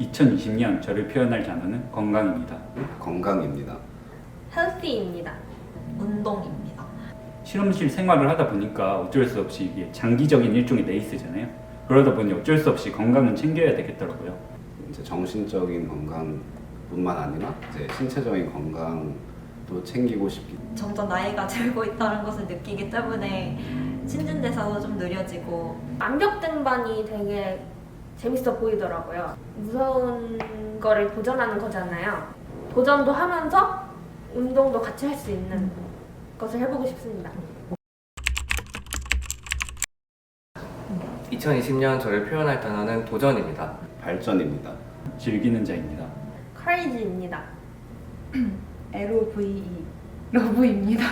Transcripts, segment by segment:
2020년 저를 표현할 단어는 건강입니다. 건강입니다. healthy입니다. 운동입니다. 실험실 생활을 하다 보니까 어쩔 수 없이 이게 장기적인 일종의 레이스잖아요. 그러다 보니 어쩔 수 없이 건강은 챙겨야 되겠더라고요. 이제 정신적인 건강뿐만 아니라 이제 신체적인 건강도 챙기고 싶기 점점 나이가 들고 있다는 것을 느끼기 때문에 신진대사도 좀 느려지고 암벽 등반이 되게 재밌어 보이더라고요. 무서운 거를 도전하는 거잖아요. 도전도 하면서 운동도 같이 할 수 있는 것을 해보고 싶습니다. 2020년 저를 표현할 단어는 도전입니다. 발전입니다. 즐기는 자입니다. courage입니다. LOVE 러브입니다.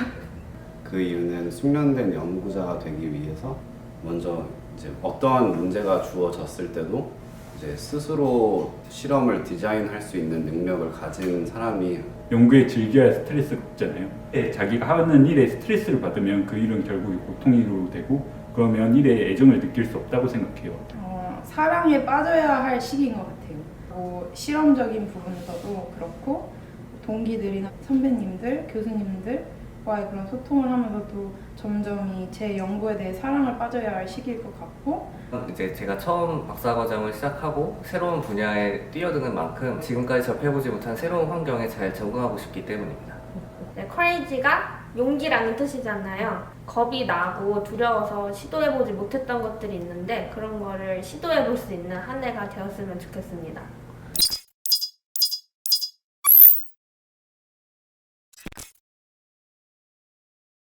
그 이유는 숙련된 연구자가 되기 위해서 먼저 이제 어떠한 문제가 주어졌을 때도 이제 스스로 실험을 디자인할 수 있는 능력을 가진 사람이 연구에 즐겨야 스트레스 없잖아요. 네, 자기가 하는 일에 스트레스를 받으면 그 일은 결국 고통으로 되고 그러면 일에 애정을 느낄 수 없다고 생각해요. 어, 사랑에 빠져야 할 시기인 것 같아요. 뭐 실험적인 부분에서도 그렇고 동기들이나 선배님들, 교수님들 과의 그런 소통을 하면서도 점점 이 제 연구에 대해 사랑을 빠져야 할 시기일 것 같고 이제 제가 처음 박사 과정을 시작하고 새로운 분야에 뛰어드는 만큼 지금까지 접해보지 못한 새로운 환경에 잘 적응하고 싶기 때문입니다. 네, courage가 용기라는 뜻이잖아요. 겁이 나고 두려워서 시도해보지 못했던 것들이 있는데 그런 거를 시도해볼 수 있는 한 해가 되었으면 좋겠습니다.